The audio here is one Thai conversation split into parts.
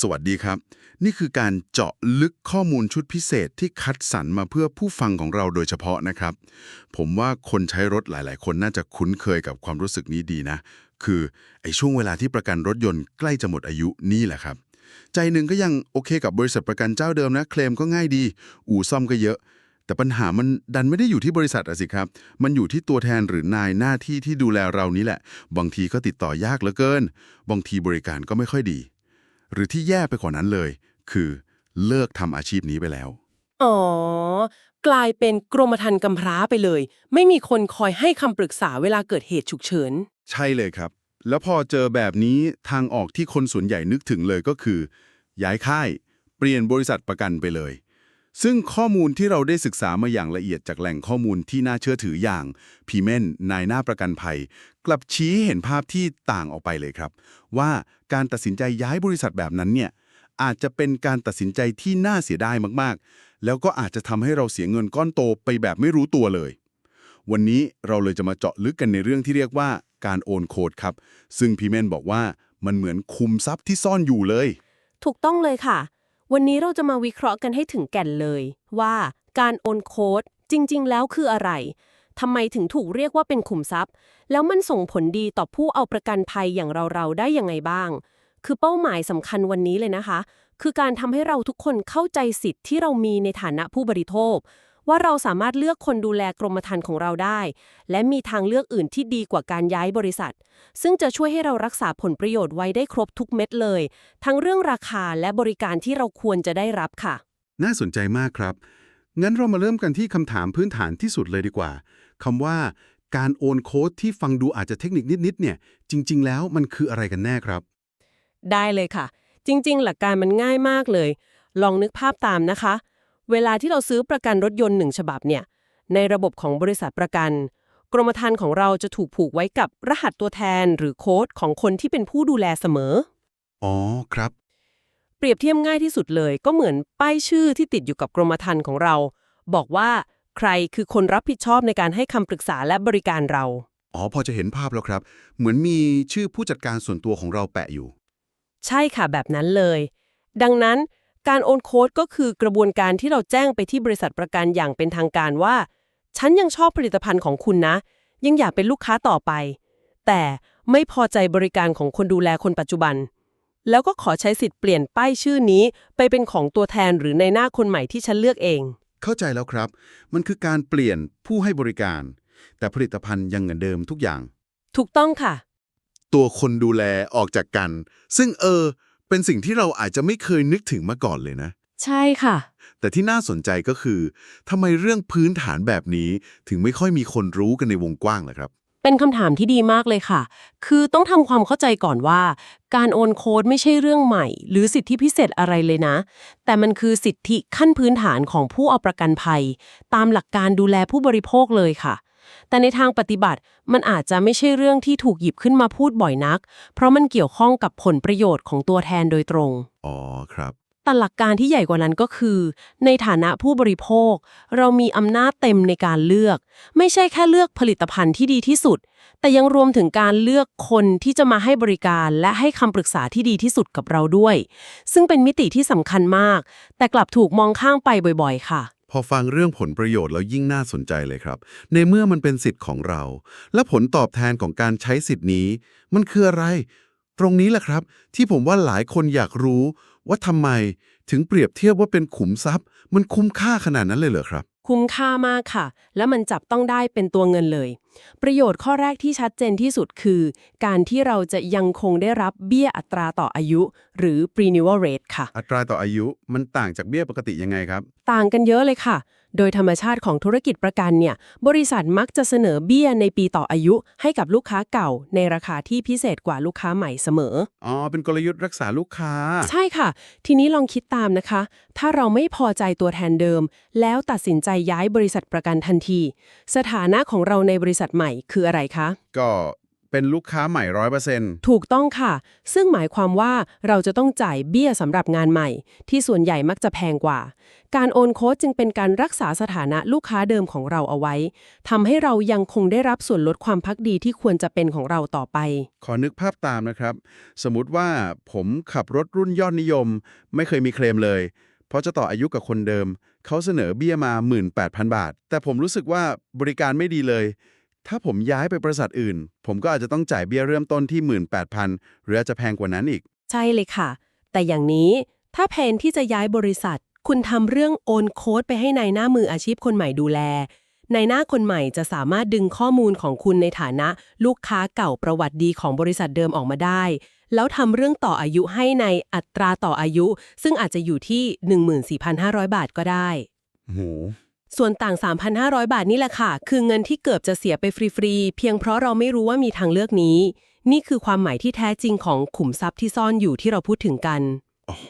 สวัสดีครับ นี่คือการเจาะลึกข้อมูลชุดพิเศษที่คัดสรรมาเพื่อผู้ฟังของเราโดยเฉพาะนะครับ ผมว่าคนใช้รถหลาย ๆ คนน่าจะคุ้นเคยกับความรู้สึกนี้ดีนะ คือไอ้ช่วงเวลาที่ประกันรถยนต์ใกล้จะหมดอายุนี่แหละครับ ใจหนึ่งก็ยังโอเคกับบริษัทประกันเจ้าเดิมนะ เคลมก็ง่ายดี อู่ซ่อมก็เยอะ แต่ปัญหามันดันไม่ได้อยู่ที่บริษัทอะสิครับ มันอยู่ที่ตัวแทนหรือนายหน้าที่ที่ดูแลเรานี้แหละ บางทีก็ติดต่อยากเหลือเกิน บางทีบริการก็ไม่ค่อยดี หรือที่แย่ไปกว่านั้นเลย คือเลิกทำอาชีพนี้ไปแล้ว อ๋อ กลายเป็นกรมธรรม์กำพร้าไปเลย ไม่มีคนคอยให้คำปรึกษาเวลาเกิดเหตุฉุกเฉิน ใช่เลยครับ แล้วพอเจอแบบนี้ทางออกที่คนส่วนใหญ่นึกถึงเลยก็คือ ย้ายค่าย เปลี่ยนบริษัทประกันไปเลย ซึ่งข้อมูลที่เราได้ศึกษามาอย่างละเอียดจากแหล่งข้อมูลที่น่าเชื่อถืออย่างพีเมนนายหน้าประกันภัย กลับชี้เห็นภาพที่ต่างออกไปเลยครับ ว่าการตัดสินใจย้ายบริษัทแบบนั้นเนี่ยอาจจะเป็นการตัดสินใจที่น่าเสียดายมากๆ แล้วก็อาจจะทำให้เราเสียเงินก้อนโตไปแบบไม่รู้ตัวเลย วันนี้เราเลยจะมาเจาะลึกกันในเรื่องที่เรียกว่าการโอนโคดครับ ซึ่งพีเมนบอกว่ามันเหมือนคุมทรัพย์ที่ซ่อนอยู่เลย ถูกต้องเลยค่ะ วันนี้เราจะมาวิเคราะห์กันให้ถึงแก่นเลย ว่าการโอนโค้ดจริง ๆ แล้วคืออะไร ทำไมถึงถูกเรียกว่าเป็นขุมทรัพย์ แล้วมันส่งผลดีต่อผู้เอาประกันภัยอย่างเราๆได้ยังไงบ้าง คือเป้าหมายสำคัญวันนี้เลยนะคะ คือการทำให้เราทุกคนเข้าใจสิทธิ์ที่เรามีในฐานะผู้บริโภค ว่าเราสามารถเลือกคนดูแลกรมธรรม์ของเราได้ และมีทางเลือกอื่นที่ดีกว่าการย้ายบริษัท ซึ่งจะช่วยให้เรารักษาผลประโยชน์ไว้ได้ครบทุกเม็ดเลย ทั้งเรื่องราคาและบริการที่เราควรจะได้รับค่ะ น่าสนใจมากครับ งั้นเรามาเริ่มกันที่คำถามพื้นฐานที่สุดเลยดีกว่า คำว่าการโอนโค้ดที่ฟังดูอาจจะเทคนิคนิดๆเนี่ยจริง ๆ แล้วมันคืออะไรกันแน่ครับ ได้เลยค่ะ จริง ๆ หลักการมันง่ายมากเลย ลองนึกภาพตามนะคะ เวลาที่เราซื้อประกันรถยนต์หนึ่งฉบับเนี่ยในระบบของบริษัทประกัน กรมธรรม์ของเราจะถูกผูกไว้กับรหัสตัวแทนหรือโค้ดของคนที่เป็นผู้ดูแลเสมอ อ๋อครับ เปรียบเทียบง่ายที่สุดเลย ก็เหมือนป้ายชื่อที่ติดอยู่กับกรมธรรม์ของเรา บอกว่า ใครคือคนรับผิดชอบในการให้คำปรึกษาและบริการเรา อ๋อ พอจะเห็นภาพแล้วครับ เหมือนมีชื่อผู้จัดการส่วนตัวของเราแปะอยู่ ใช่ค่ะแบบนั้นเลย ดังนั้นการโอนโค้ดก็คือกระบวนการที่เราแจ้งไปที่บริษัทประกันอย่างเป็นทางการว่า ฉันยังชอบผลิตภัณฑ์ของคุณนะ ยังอยากเป็นลูกค้าต่อไป แต่ไม่พอใจบริการของคนดูแลคนปัจจุบัน แล้วก็ขอใช้สิทธิ์เปลี่ยนป้ายชื่อนี้ไปเป็นของตัวแทนหรือในหน้าคนใหม่ที่ฉันเลือกเอง เข้าใจแล้วครับ มันคือการเปลี่ยนผู้ให้บริการ แต่ผลิตภัณฑ์ยังเหมือนเดิมทุกอย่าง ถูกต้องค่ะ ตัวคนดูแลออกจากกัน ซึ่งเออ เป็นสิ่งที่เราอาจจะไม่เคยนึกถึงมาก่อนเลยนะ ใช่ค่ะ แต่ที่น่าสนใจก็คือทำไมเรื่องพื้นฐานแบบนี้ถึงไม่ค่อยมีคนรู้กันในวงกว้างล่ะครับ เป็นคำถามที่ดีมากเลยค่ะ คือต้องทำความเข้าใจก่อนว่า การโอนโค้ดไม่ใช่เรื่องใหม่ หรือสิทธิพิเศษอะไรเลยนะ แต่มันคือสิทธิขั้นพื้นฐานของผู้เอาประกันภัย ตามหลักการดูแลผู้บริโภคเลยค่ะ แต่ในทางปฏิบัติมันอาจจะไม่ใช่เรื่องที่ถูกหยิบขึ้นมาพูดบ่อยนัก เพราะมันเกี่ยวข้องกับผลประโยชน์ของตัวแทนโดยตรง อ๋อครับ แต่หลักการที่ใหญ่กว่านั้นก็คือ ในฐานะผู้บริโภค เรามีอำนาจเต็มในการเลือก ไม่ใช่แค่เลือกผลิตภัณฑ์ที่ดีที่สุด แต่ยังรวมถึงการเลือกคนที่จะมาให้บริการ และให้คำปรึกษาที่ดีที่สุดกับเราด้วย ซึ่งเป็นมิติที่สำคัญมาก แต่กลับถูกมองข้างไปบ่อย ๆ ค่ะพอฟังเรื่องผลประโยชน์แล้วยิ่งน่าสนใจเลยครับ ในเมื่อมันเป็นสิทธิ์ของเรา และผลตอบแทนของการใช้สิทธิ์นี้ มันคืออะไร ตรงนี้แหละครับ ที่ผมว่าหลายคนอยากรู้ ว่าทำไมถึงเปรียบเทียบว่าเป็นขุมทรัพย์ มันคุ้มค่าขนาดนั้นเลยเหรอครับ คุ้มค่ามากค่ะ และมันจับต้องได้เป็นตัวเงินเลย ประโยชน์ข้อแรกที่ชัดเจนที่สุดคือ การที่เราจะยังคงได้รับเบี้ยอัตราต่ออายุ หรือ renewal rate ค่ะ อัตราต่ออายุมันต่างจากเบี้ยปกติยังไงครับ ต่างกันเยอะเลยค่ะ โดยธรรมชาติของธุรกิจประกันเนี่ย บริษัทมักจะเสนอเบี้ยในปีต่ออายุ ให้กับลูกค้าเก่า ในราคาที่พิเศษกว่าลูกค้าใหม่เสมอ อ๋อ เป็นกลยุทธ์รักษาลูกค้า ใช่ค่ะ ทีนี้ลองคิดตามนะคะ ถ้าเราไม่พอใจตัวแทนเดิม แล้วตัดสินใจย้ายบริษัทประกันทันที สถานะของเราในบริษัทใหม่คืออะไรคะ ก็ไป เป็นลูกค้าใหม่ร้อยเปอร์เซ็นต์ถูกต้องค่ะ ซึ่งหมายความว่าเราจะต้องจ่ายเบี้ยสำหรับงานใหม่ ที่ส่วนใหญ่มักจะแพงกว่า การโอนโค้ดจึงเป็นการรักษาสถานะลูกค้าเดิมของเราเอาไว้ทำให้เรายังคงได้รับส่วนลดความพักดีที่ควรจะเป็นของเราต่อไป ขอนึกภาพตามนะครับ สมมติว่าผมขับรถรุ่นยอดนิยม ไม่เคยมีเคลมเลย เพราะจะต่ออายุกับคนเดิม เขาเสนอเบี้ยมา 18,000 บาท แต่ผมรู้สึกว่าบริการไม่ดีเลย ถ้าผมย้ายไปบริษัทอื่น ผมก็อาจจะต้องจ่ายเบี้ยเริ่มต้นที่ 18,000 หรืออาจจะแพงกว่านั้นอีก ใช่เลยค่ะ แต่อย่างนี้ถ้าแผนที่จะย้ายบริษัท คุณทำเรื่องโอนโค้ดไปให้ในายหน้ามืออาชีพคนใหม่ดูแล ในายหน้าคนใหม่จะสามารถดึงข้อมูลของคุณในฐานะ ลูกค้าเก่าประวัติดีของบริษัทเดิมออกมาได้ แล้วทำเรื่องต่ออายุให้ในอัตราต่ออายุ ซึ่งอาจจะอยู่ที่ 14,500 บาทก็ได้ โห ส่วนต่าง 3,500 บาทนี่แหละค่ะ คือเงินที่เกือบจะเสียไปฟรีๆ เพียงเพราะเราไม่รู้ว่ามีทางเลือกนี้ นี่คือความหมายที่แท้จริงของขุมทรัพย์ที่ซ่อนอยู่ที่เราพูดถึงกัน โอ้โห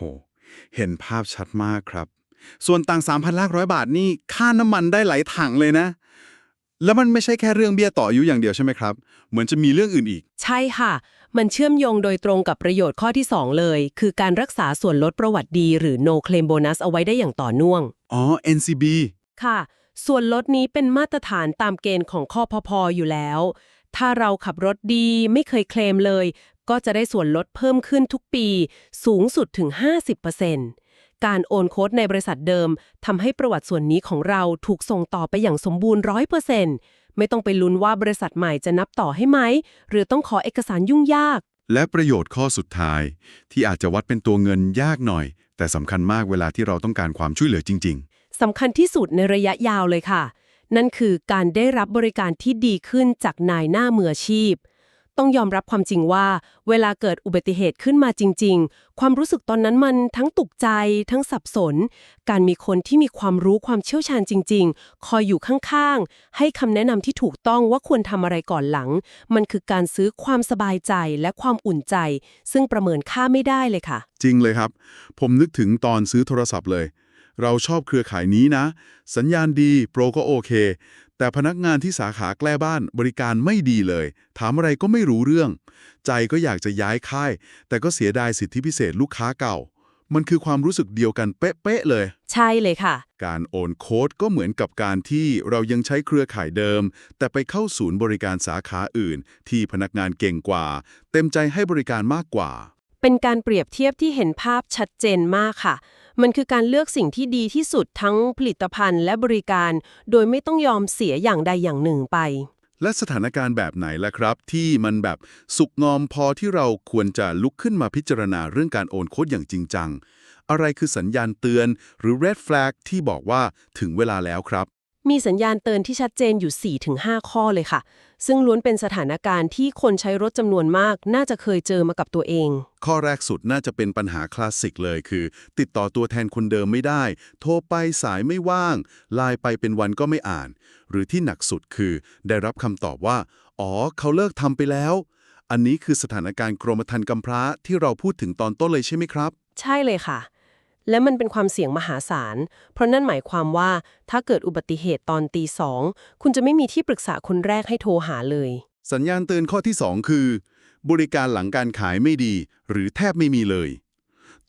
เห็นภาพชัดมากครับ ส่วนต่าง3,000ลากร้อยบาทนี่ค่าน้ำมันได้หลายถังเลยนะ แล้วมันไม่ใช่แค่เรื่องเบี้ยต่ออายุอย่างเดียวใช่ไหมครับ เหมือนจะมีเรื่องอื่นอีก ใช่ค่ะ มันเชื่อมโยงโดยตรงกับประโยชน์ข้อที่ 2 เลย คือการรักษาส่วนลดประวัติดี หรือ no claim bonus เอาไว้ได้อย่างต่อเนื่อง อ๋อ NCB ค่ะ ส่วนลดนี้เป็นมาตรฐานตามเกณฑ์ของข้อพพอยู่แล้ว ถ้าเราขับรถดีไม่เคยเคลมเลย ก็จะได้ส่วนลดเพิ่มขึ้นทุกปี สูงสุดถึง 50%การโอนโค้ดในบริษัทเดิมทำให้ประวัติส่วนนี้ของเราถูกส่งต่อไปอย่างสมบูรณ์ 100%ไม่ต้องไปลุ้นว่าบริษัทใหม่จะนับต่อให้ไหม หรือต้องขอเอกสารยุ่งยาก และประโยชน์ข้อสุดท้าย ที่อาจจะวัดเป็นตัวเงินยากหน่อย แต่สำคัญมากเวลาที่เราต้องการความช่วยเหลือจริง สำคัญที่สุดในระยะยาวเลยค่ะ นั่นคือการได้รับบริการที่ดีขึ้นจากนายหน้ามืออาชีพ ต้องยอมรับความจริงว่า เวลาเกิดอุบัติเหตุขึ้นมาจริง ๆ ความรู้สึกตอนนั้นมันทั้งตกใจ ทั้งสับสน การมีคนที่มีความรู้ความเชี่ยวชาญจริง ๆ คอยอยู่ข้างๆ ให้คำแนะนำที่ถูกต้องว่าควรทำอะไรก่อนหลัง มันคือการซื้อความสบายใจและความอุ่นใจ ซึ่งประเมินค่าไม่ได้เลยค่ะ จริงเลยครับ ผมนึกถึงตอนซื้อโทรศัพท์เลย เราชอบเครือข่ายนี้นะ สัญญาณดีโปรก็โอเค แต่พนักงานที่สาขาใกล้บ้านบริการไม่ดีเลย ถามอะไรก็ไม่รู้เรื่อง ใจก็อยากจะย้ายค่าย แต่ก็เสียดายสิทธิพิเศษลูกค้าเก่า มันคือความรู้สึกเดียวกันเป๊ะๆเลย ใช่เลยค่ะ การโอนโค้ดก็เหมือนกับการที่เรายังใช้เครือข่ายเดิม แต่ไปเข้าศูนย์บริการสาขาอื่น ที่พนักงานเก่งกว่า เต็มใจให้บริการมากกว่า เป็นการเปรียบเทียบที่เห็นภาพชัดเจนมากค่ะ มันคือการเลือกสิ่งที่ดีที่สุดทั้งผลิตภัณฑ์และบริการ โดยไม่ต้องยอมเสียอย่างใดอย่างหนึ่งไป และสถานการณ์แบบไหนล่ะครับ ที่มันแบบสุกงอมพอที่เราควรจะลุกขึ้นมาพิจารณาเรื่องการโอนโค้ดอย่างจริงจัง อะไรคือสัญญาณเตือนหรือ red flag ที่บอกว่าถึงเวลาแล้วครับ มีสัญญาณเตือนที่ชัดเจนอยู่ 4-5 ข้อเลยค่ะ ซึ่งล้วนเป็นสถานการณ์ที่คนใช้รถจำนวนมาก น่าจะเคยเจอมากับตัวเอง ข้อแรกสุดน่าจะเป็นปัญหาคลาสสิกเลยคือ ติดต่อตัวแทนคนเดิมไม่ได้ โทรไปสายไม่ว่างไลน์ไปเป็นวันก็ไม่อ่าน หรือที่หนักสุดคือ ได้รับคำตอบว่า อ๋อ เขาเลิกทำไปแล้ว อันนี้คือสถานการณ์กรมธรรม์กำพร้าที่เราพูดถึงตอนต้นเลยใช่ไหมครับ ใช่เลยค่ะ และมันเป็นความเสี่ยงมหาศาล เพราะนั่นหมายความว่าถ้าเกิดอุบัติเหตุตอนตีสองคุณจะไม่มีที่ปรึกษาคนแรกให้โทรหาเลย สัญญาณเตือนข้อที่ 2 คือ บริการหลังการขายไม่ดี หรือแทบไม่มีเลย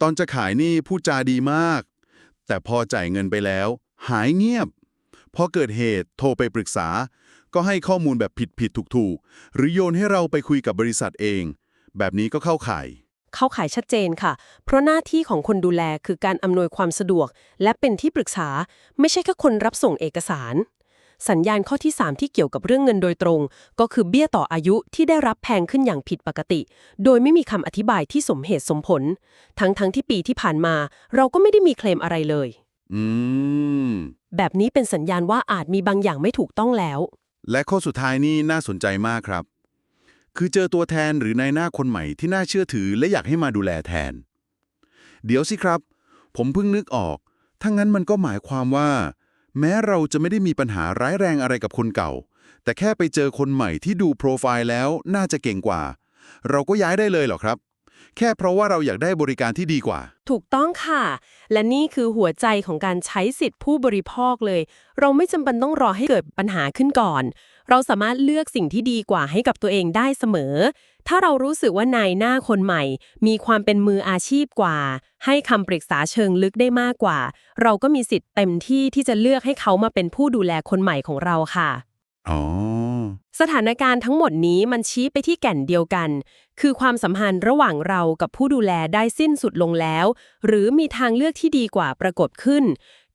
ตอนจะขายนี่พูดจาดีมาก แต่พอจ่ายเงินไปแล้ว หายเงียบ พอเกิดเหตุโทรไปปรึกษา ก็ให้ข้อมูลแบบผิดผิดถูกถูกหรือโยนให้เราไปคุยกับบริษัทเอง แบบนี้ก็เข้าข่าย เข้าขายชัดเจนค่ะ เพราะหน้าที่ของคนดูแลคือการอำนวยความสะดวก และเป็นที่ปรึกษา ไม่ใช่แค่คนรับส่งเอกสาร สัญญาณข้อที่ 3 ที่เกี่ยวกับเรื่องเงินโดยตรง ก็คือเบี้ยต่ออายุที่ได้รับแพงขึ้นอย่างผิดปกติ โดยไม่มีคำอธิบายที่สมเหตุสมผล ทั้งๆทที่ปีที่ผ่านมา เราก็ไม่ได้มีเคลมอะไรเลย อืม แบบนี้เป็นสัญญาณว่าอาจมีบางอย่างไม่ถูกต้องแล้ว และข้อสุดท้ายนี่น่าสนใจมากครับ คือเจอตัวแทนหรือนายหน้าคนใหม่ที่น่าเชื่อถือและอยากให้มาดูแลแทน เดี๋ยวสิครับ ผมเพิ่งนึกออก ถ้างั้นมันก็หมายความว่า แม้เราจะไม่ได้มีปัญหาร้ายแรงอะไรกับคนเก่า แต่แค่ไปเจอคนใหม่ที่ดูโปรไฟล์แล้วน่าจะเก่งกว่า เราก็ย้ายได้เลยเหรอครับ แค่เพราะว่าเราอยากได้บริการที่ดีกว่า ถูกต้องค่ะ และนี่คือหัวใจของการใช้สิทธิผู้บริโภคเลย เราไม่จำเป็นต้องรอให้เกิดปัญหาขึ้นก่อน เราสามารถเลือกสิ่งที่ดีกว่าให้กับตัวเองได้เสมอ ถ้าเรารู้สึกว่านายหน้าคนใหม่ มีความเป็นมืออาชีพกว่า ให้คำปรึกษาเชิงลึกได้มากกว่า เราก็มีสิทธิ์เต็มที่ที่จะเลือกให้เขามาเป็นผู้ดูแลคนใหม่ของเราค่ะ อ๋อ สถานการณ์ทั้งหมดนี้มันชี้ไปที่แก่นเดียวกัน คือความสัมพันธ์ระหว่างเรากับผู้ดูแลได้สิ้นสุดลงแล้ว หรือมีทางเลือกที่ดีกว่าปรากฏขึ้น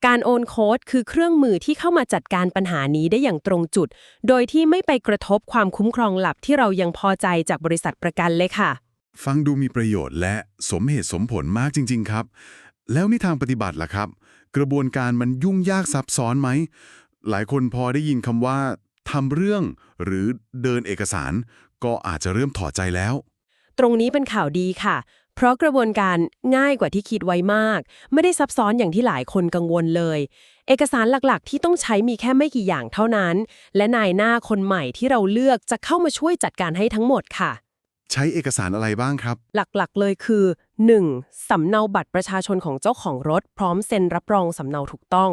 การโอนโค้ดคือเครื่องมือที่เข้ามาจัดการปัญหานี้ได้อย่างตรงจุด โดยที่ไม่ไปกระทบความคุ้มครองหลับที่เรายังพอใจจากบริษัทประกันเลยค่ะ ฟังดูมีประโยชน์และสมเหตุสมผลมากจริง ๆ ครับ แล้วนี่ทางปฏิบัติล่ะครับ กระบวนการมันยุ่งยากซับซ้อนไหมหลายคนพอได้ยินคำว่า ทำเรื่องหรือเดินเอกสาร ก็อาจจะเริ่มถอดใจแล้ว ตรงนี้เป็นข่าวดีค่ะ เพราะกระบวนการง่ายกว่าที่คิดไว้มาก ไม่ได้ซับซ้อนอย่างที่หลายคนกังวลเลย เอกสารหลักๆ ที่ต้องใช้มีแค่ไม่กี่อย่างเท่านั้น และนายหน้าคนใหม่ที่เราเลือกจะเข้ามาช่วยจัดการให้ทั้งหมดค่ะ ใช้เอกสารอะไรบ้างครับ หลักๆ เลยคือ 1. สำเนาบัตรประชาชนของเจ้าของรถ พร้อมเซ็นรับรองสำเนาถูกต้อง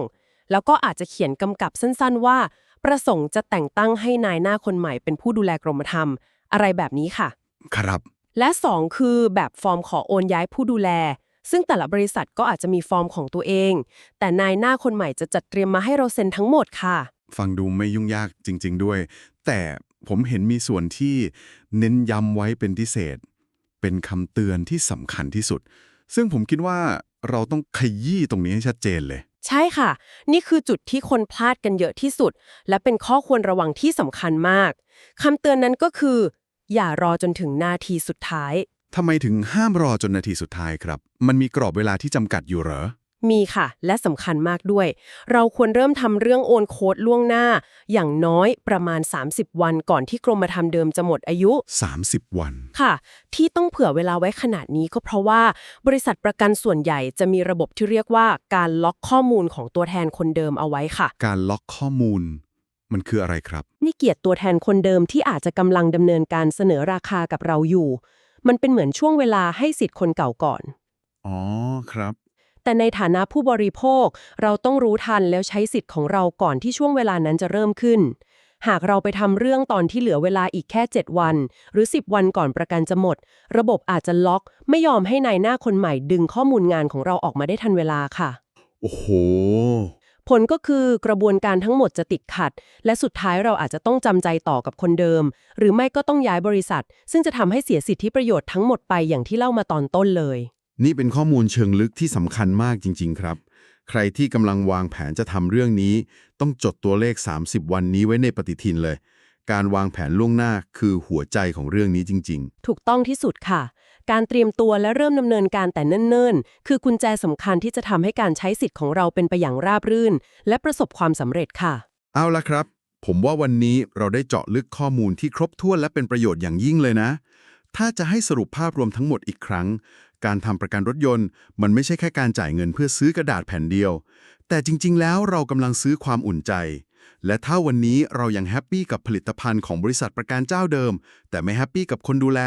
แล้วก็อาจจะเขียนกำกับสั้นๆว่า ประสงค์จะแต่งตั้งให้นายหน้าคนใหม่เป็นผู้ดูแลกรมธรรม์อะไรแบบนี้ค่ะ ครับ และ 2 คือแบบฟอร์มขอโอนย้ายผู้ดูแล ซึ่งแต่ละบริษัทก็อาจจะมีฟอร์มของตัวเอง แต่นายหน้าคนใหม่จะจัดเตรียมมาให้เราเซ็นทั้งหมดค่ะ ฟังดูไม่ยุ่งยากจริง ๆ ด้วย แต่ผมเห็นมีส่วนที่เน้นย้ำไว้เป็นพิเศษ เป็นคำเตือนที่สำคัญที่สุด ซึ่งผมคิดว่าเราต้องขยี้ตรงนี้ให้ชัดเจนเลย ใช่ค่ะ นี่คือจุดที่คนพลาดกันเยอะที่สุด และเป็นข้อควรระวังที่สำคัญมากคำเตือนนั้นก็คือ อย่ารอจนถึงนาทีสุดท้าย ทำไมถึงห้ามรอจนนาทีสุดท้ายครับ มันมีกรอบเวลาที่จำกัดอยู่เหรอ มีค่ะ และสำคัญมากด้วย เราควรเริ่มทำเรื่องโอนโค้ดล่วงหน้า อย่างน้อยประมาณ 30 วันก่อนที่กรมธรรม์เดิมจะหมดอายุ 30 วันค่ะ ที่ต้องเผื่อเวลาไว้ขนาดนี้ก็เพราะว่า บริษัทประกันส่วนใหญ่จะมีระบบที่เรียกว่าการล็อกข้อมูลของตัวแทนคนเดิมเอาไว้ค่ะ การล็อกข้อมูล มันคืออะไรครับ นี่เกียรติตัวแทนคนเดิมที่อาจจะกำลังดำเนินการเสนอราคากับเราอยู่ มันเป็นเหมือนช่วงเวลาให้สิทธิ์คนเก่าก่อน อ๋อครับ แต่ในฐานะผู้บริโภค เราต้องรู้ทันแล้วใช้สิทธิ์ของเราก่อนที่ช่วงเวลานั้นจะเริ่มขึ้น หากเราไปทำเรื่องตอนที่เหลือเวลาอีกแค่ 7 วัน หรือ 10 วันก่อนประกันจะหมด ระบบอาจจะล็อก ไม่ยอมให้นายหน้าคนใหม่ดึงข้อมูลงานของเราออกมาได้ทันเวลาค่ะ โอ้โหผลก็คือกระบวนการทั้งหมดจะติดขัด และสุดท้ายเราอาจจะต้องจำใจต่อกับคนเดิม หรือไม่ก็ต้องย้ายบริษัท ซึ่งจะทำให้เสียสิทธิประโยชน์ทั้งหมดไปอย่างที่เล่ามาตอนต้นเลย นี่เป็นข้อมูลเชิงลึกที่สำคัญมากจริง ๆ ครับ ใครที่กำลังวางแผนจะทำเรื่องนี้ ต้องจดตัวเลข 30 วันนี้ไว้ในปฏิทินเลย การวางแผนล่วงหน้าคือหัวใจของเรื่องนี้จริงถูกต้องที่สุดค่ะ การเตรียมตัวและเริ่มดำเนินการแต่เนิ่นๆ คือกุญแจสำคัญที่จะทำให้การใช้สิทธิ์ของเราเป็นไปอย่างราบรื่น และประสบความสำเร็จค่ะๆเอาละครับ ผมว่าวันนี้เราได้เจาะลึกข้อมูลที่ครบถ้วนและเป็นประโยชน์อย่างยิ่งเลยนะ ถ้าจะให้สรุปภาพรวมทั้งหมดอีกครั้ง การทำประกันรถยนต์ มันไม่ใช่แค่การจ่ายเงินเพื่อซื้อกระดาษแผ่นเดียว แต่จริง ๆ แล้วเรากำลังซื้อความอุ่นใจ และถ้าวันนี้เรายังแฮปปี้กับผลิตภัณฑ์ของบริษัทประกันเจ้าเดิม แต่ไม่แฮปปี้กับคนดูแล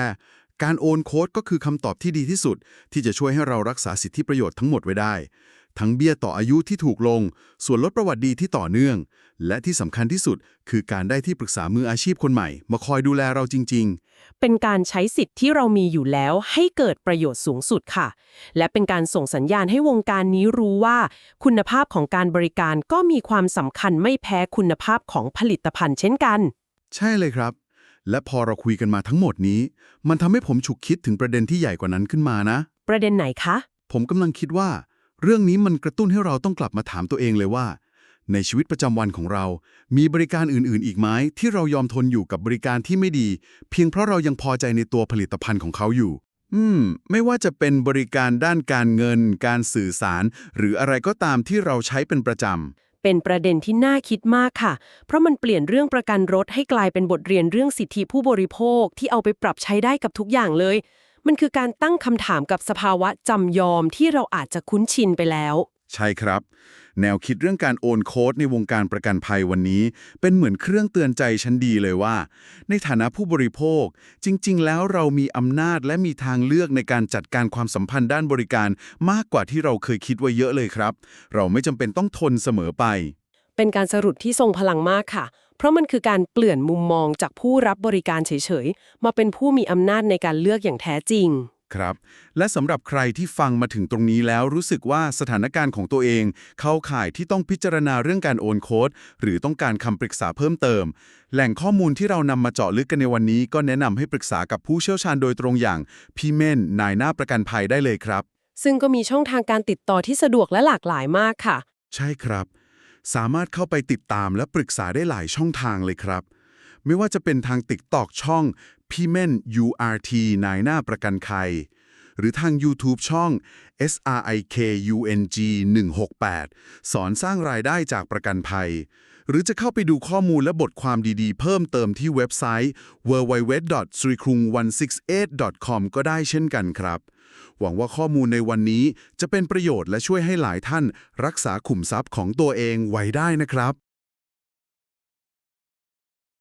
การโอนโค้ดก็คือคำตอบที่ดีที่สุด ที่จะช่วยให้เรารักษาสิทธิประโยชน์ทั้งหมดไว้ได้ ทั้งเบี้ยต่ออายุที่ถูกลง ส่วนลดประวัติดีที่ต่อเนื่อง และที่สำคัญที่สุดคือการได้ที่ปรึกษามืออาชีพคนใหม่ มาคอยดูแลเราจริง ๆ เป็นการใช้สิทธิ์ที่เรามีอยู่แล้วให้เกิดประโยชน์สูงสุดค่ะ และเป็นการส่งสัญญาณให้วงการนี้รู้ว่า คุณภาพของการบริการก็มีความสำคัญไม่แพ้คุณภาพของผลิตภัณฑ์เช่นกัน ใช่เลยครับ และพอเราคุยกันมาทั้งหมดนี้ มันทำให้ผมฉุกคิดถึงประเด็นที่ใหญ่กว่านั้นขึ้นมานะ ประเด็นไหนคะ ผมกำลังคิดว่า เรื่องนี้มันกระตุ้นให้เราต้องกลับมาถามตัวเองเลยว่า ในชีวิตประจำวันของเรา มีบริการอื่นๆ อีกไหมที่เรายอมทนอยู่กับบริการที่ไม่ดี เพียงเพราะเรายังพอใจในตัวผลิตภัณฑ์ของเขาอยู่ อืม ไม่ว่าจะเป็นบริการด้านการเงิน การสื่อสาร หรืออะไรก็ตามที่เราใช้เป็นประจำเป็นประเด็นที่น่าคิดมากค่ะ เพราะมันเปลี่ยนเรื่องประกันรถให้กลายเป็นบทเรียนเรื่องสิทธิผู้บริโภคที่เอาไปปรับใช้ได้กับทุกอย่างเลย มันคือการตั้งคำถามกับสภาวะจำยอมที่เราอาจจะคุ้นชินไปแล้ว ใช่ครับ แนวคิดเรื่องการโอนโค้ดในวงการประกันภัยวันนี้ เป็นเหมือนเครื่องเตือนใจชั้นดีเลยว่า ในฐานะผู้บริโภค จริง ๆ แล้วเรามีอำนาจและมีทางเลือกในการจัดการความสัมพันธ์ด้านบริการ มากกว่าที่เราเคยคิดไว้เยอะเลยครับ เราไม่จำเป็นต้องทนเสมอไป เป็นการสรุปที่ทรงพลังมากค่ะ เพราะมันคือการเปลี่ยนมุมมองจากผู้รับบริการเฉยๆ มาเป็นผู้มีอำนาจในการเลือกอย่างแท้จริง ครับ และสำหรับใครที่ฟังมาถึงตรงนี้แล้วรู้สึกว่าสถานการณ์ของตัวเอง เข้าข่ายที่ต้องพิจารณาเรื่องการโอนโค้ด หรือต้องการคำปรึกษาเพิ่มเติม แหล่งข้อมูลที่เรานำมาเจาะลึกกันในวันนี้ ก็แนะนำให้ปรึกษากับผู้เชี่ยวชาญโดยตรงอย่างพี่เม่นนายหน้าประกันภัยได้เลยครับ ซึ่งก็มีช่องทางการติดต่อที่สะดวกและหลากหลายมากค่ะ ใช่ครับ สามารถเข้าไปติดตามและปรึกษาได้หลายช่องทางเลยครับ ไม่ว่าจะเป็นทางติ๊กตอกช่องพี่เม่น URT นายหน้าประกันภัย หรือทาง YouTube ช่อง SRIKUNG 168สอนสร้างรายได้จากประกันภัย หรือจะเข้าไปดูข้อมูลและบทความดีๆ เพิ่มเติมที่เว็บไซต์ www.srikrung168.com ก็ได้เช่นกันครับ หวังว่าข้อมูลในวันนี้จะเป็นประโยชน์และช่วยให้หลายท่าน รักษาขุมทรัพย์ของตัวเองไว้ได้นะครับ